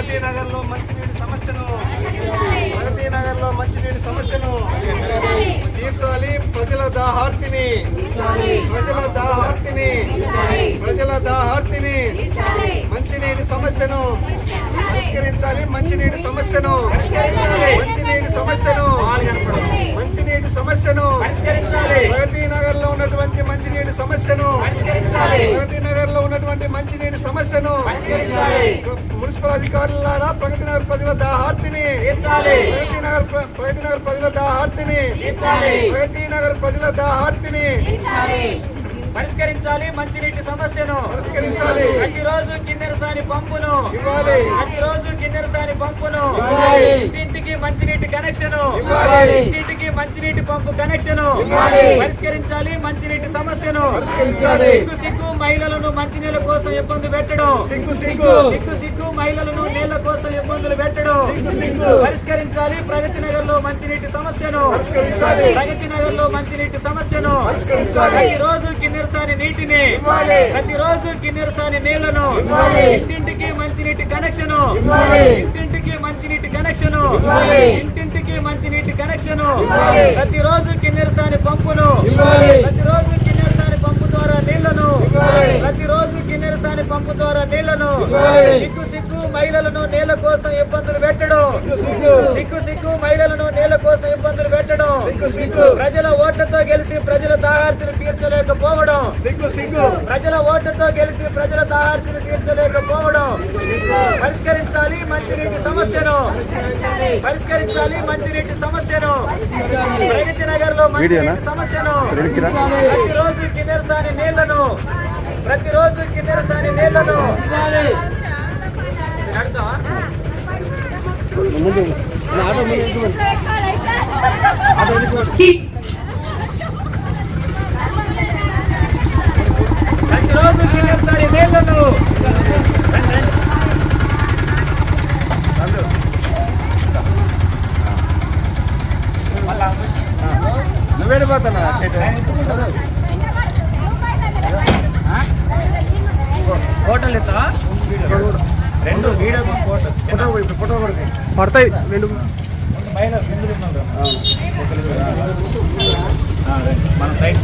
ప్రగతి నగర్లో మంచినీటి సమస్యను. ప్రగతి నగర్లో మంచినీటి సమస్యను తీర్చాలి ప్రజల దాహార్తిని. ప్రజల దాహార్తిని. ప్రజల దాహార్తిని. మంచినీటి సమస్యను పరిష్కరించాలి మంచినీటి సమస్యను మంచినీటి సమస్యను మంచినీటి సమస్యను ప్రగతి నగర్లో ఉన్నటువంటి మంచినీటి సమస్యను ప్రగతి ఉన్నటువంటి మంచినీటి సమస్యను మున్సిపల్ అధికారులారా ప్రగతి నగర్ ప్రజల దాహార్తిని ప్రగతి నగర్ ప్ర- ప్రగతి నగర్ ప్రజల దాహార్తిని ప్రగతి నగర్ ప్రజల దాహార్తిని పరిష్కరించాలి మంచినీటి సమస్యను. పరిష్కరించాలి. ప్రతిరోజు కిన్నెరసాని పంపును. ఇవ్వాలి. ప్రతిరోజు కిన్నెరసాని పంపును. ఇంటింటికి మంచినీటి కనెక్షన్. ఇవ్వాలి. మంచినీటి పంపు కనెక్షన్. పరిష్కరించాలి మంచినీటి సమస్యను. సిగ్గు సిగ్గు మహిళలను మంచినీళ్ళ కోసం ఇబ్బంది పెట్టడం. సిగ్గు సిగ్గు సిగ్గు. సిగ్గు మహిళలను నీళ్ళ కోసం ఇబ్బందులు పెట్టడం. సిగ్గు సిగ్గు. పరిష్కరించాలి ప్రగతి నగర్లో మంచినీటి సమస్యను. ప్రగతి నగర్లో మంచినీటి సమస్యను. పరిష్కరించాలి. ప్రతిరోజు కిన్నెరసాని నీటిని. ఇవ్వాలి. ప్రతిరోజు కిన్నెరసాని నీళ్ళను. ఇంటింటికి మంచినీటి కనెక్షన్. ఇంటింటికి మంచినీటి కనెక్షన్. ఇవ్వాలి. ఇంటింటికి మంచినీటి కనెక్షన్ ఇవ్వాలి. ప్రతిరోజు కిన్నెరసాని పంపును ఇవ్వాలి. ప్రతిరోజు కిన్నెరసాని పంపు ద్వారా నీళ్ళను ఇవ్వాలి. ప్రతిరోజు కిన్నెరసాని పంపు ద్వారా నీళ్ళను. సిగ్గు సిగ్గు మహిళలను నీళ్ళ కోసం ఇబ్బందులు పెట్టడం సిగ్గు సిగ్గు మహిళలను నీళ్ళ కోసం ఇబ్బందులు పెట్టడం ప్రజల ఓట్లతో గెలిచి ప్రజల దాహార్తిని తీర్చలేకపోవడం ప్రజల ఓట్లతో గెలిచి ప్రజల దాహార్తిని తీర్చలేకపోవడం మంచినీటి సమస్యను పరిష్కరించాలి మంచినీటి సమస్యను. ప్రగతి నగర్లో మంచినీటి సమస్యను ప్రతిరోజు కిన్నెరసాని నీళ్ళను ప్రతిరోజు కిన్నెరసాని నీళ్ళను. నడుతావా? ప్రతిరోజు కిన్నెరసాని నీళ్ళను నువ్వేడిపోతున్నా సెట్ హోటల్ ఎత్తా రెండు వీడియో ఫోటో ఫోటో ఇప్పుడు ఫోటో పడతాయి. రండి. మన సైడ్